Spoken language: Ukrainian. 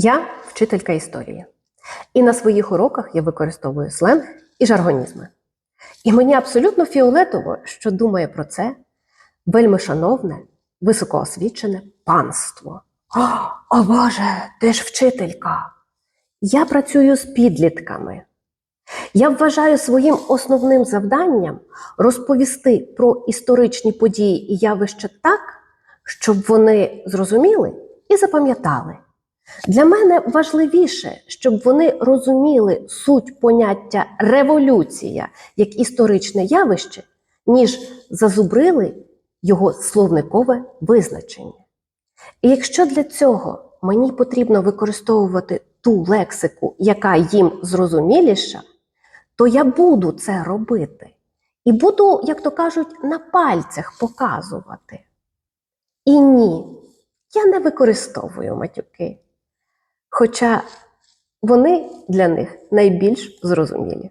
Я вчителька історії. І на своїх уроках я використовую сленг і жаргонізми. І мені абсолютно фіолетово, що думає про це вельми шановне, високоосвічене панство. О, о Боже, ти ж вчителька! Я працюю з підлітками. Я вважаю своїм основним завданням розповісти про історичні події і явища так, щоб вони зрозуміли і запам'ятали. Для мене важливіше, щоб вони розуміли суть поняття революція як історичне явище, ніж зазубрили його словникове визначення. І якщо для цього мені потрібно використовувати ту лексику, яка їм зрозуміліша, то я буду це робити. І буду, як то кажуть, на пальцях показувати. І ні, я не використовую матюки. Хоча вони для них найбільш зрозумілі.